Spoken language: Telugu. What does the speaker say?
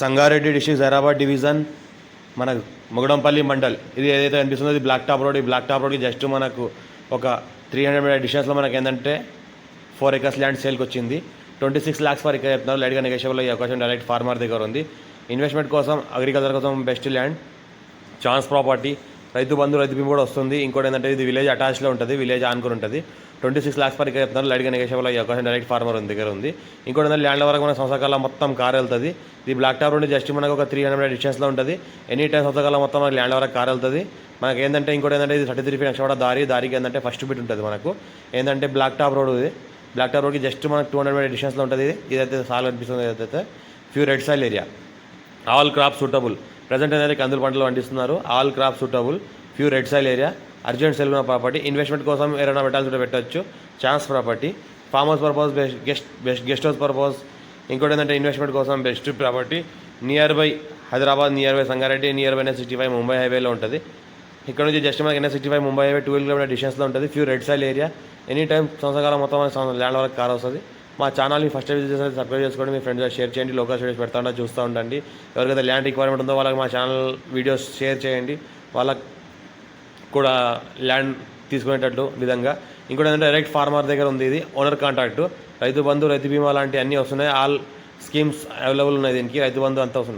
సంగారెడ్డి డిస్టిక్ హైదరాబాద్ డివిజన్ మన ముగడంపల్లి మండల్. ఇది ఏదైతే అనిపిస్తుందో ఇది బ్లాక్ టాప్ రోడ్ ఈ బ్లాక్ టాప్ రోడ్కి జస్ట్ మనకు ఒక త్రీ హండ్రెడ్ మీటర్ డిస్టెన్స్లో మనకి ఏంటంటే ఫోర్ ఎకర్స్ ల్యాండ్ సేల్కి వచ్చింది. Twenty six lakhs for acre చెప్తున్నారు లైట్గా నెగోషియబుల్ ఈ అవకాశం డైరెక్ట్ ఫార్మర్ దగ్గర ఉంది. ఇన్వెస్ట్మెంట్ కోసం అగ్రికల్చర్ కోసం best land chance property Rythu Bandhu రైతు బీమా కూడా వస్తుంది. ఇంకోటి ఏంటంటే ఇది విలేజ్ అటాచ్లో ఉంటుంది విలేజ్ ఆనుకుని ఉంటుంది. ట్వంటీ సిక్స్ ల్యాక్స్ పర్ చెప్తున్నారు. లైట్గా నెగోషియబుల్ అయ్యే అవకాశం డైరెక్ట్ ఫార్మర్ ఉంది దగ్గర ఉంది. ఇంకోటి ఏంటంటే ల్యాండ్ వరకు మన సంవత్సరకాలం మొత్తం కార్ వెళ్తుంది. ఇది బ్లాక్ టాప్ నుండి జస్ట్ మనకు ఒక త్రీ హండ్రెడ్ డిస్టెన్స్లో ఉంటుంది. ఎనీ టైం సంవత్సరకాలం మొత్తం మనకి ల్యాండ్ వరకు కార్ వెళ్తుంది. మనకి ఏంటంటే ఇంకోటి ఏంటంటే ఇది థర్టీ త్రీ ఫీట్ కూడా దారి దారికి ఏంటంటే ఫస్ట్ బిట్ ఉంటుంది మనకు. ఏంటంటే బ్లాక్ టాప్ రోడ్ ఇది. బ్లాక్ టాప్ రోడ్కి జస్ట్ మనకు టూ హండ్రెడ్ మీటర్ డిస్టెన్స్లో ఉంటుంది. ఇది. ఇదైతే సాల్ అనిపిస్తుంది. ఏదైతే pure red soil area all crop suitable present అనేది కందులు పంటలు పండిస్తున్నారు. All crop suitable pure red soil area urgent sale property investment కోసం ఏమైనా పెట్టాల్సి ఉంటే పెట్టచ్చు. Chance property farm house purpose best guest best guest house purpose ఇంకోటి ఏంటంటే ఇన్వెస్ట్మెంట్ కోసం best property near by Hyderabad near by Sangareddy near by NS sixty five Mumbai హైవేలో ఉంటుంది. ఇక్కడ నుంచి జస్ట్ మనకి NS sixty five Mumbai highway twelve kilometer డిస్టెన్స్లో ఉంటుంది. Pure red soil area any time సంవత్సరకాలం మొత్తం ల్యాండ్ వరకు కార్ వస్తుంది. మా ఛానల్ని ఫస్ట్ విజిట్ చేసి సబ్స్క్రైబ్ చేసుకోండి మీ ఫ్రెండ్స్ షేర్ చేయండి లోకల్ స్టడీస్ పెడతా ఉంటా చూస్తూ ఉండండి. ఎవరికైతే ల్యాండ్ రిక్వైర్మెంట్ ఉందో వాళ్ళకి మా ఛానల్ వీడియోస్ షేర్ చేయండి. వాళ్ళకి కూడా ల్యాండ్ తీసుకునేటట్లు విధంగా. ఇంకోటి ఏంటంటే డైరెక్ట్ ఫార్మర్ దగ్గర ఉంది ఇది ఓనర్ కాంట్రాక్ట్ రైతు బంధు రైతు బీమా లాంటి అన్నీ వస్తున్నాయి. ఆల్ స్కీమ్స్ అవైలబుల్ ఉన్నాయి దీనికి. రైతు బంధు అంతా వస్తుంది.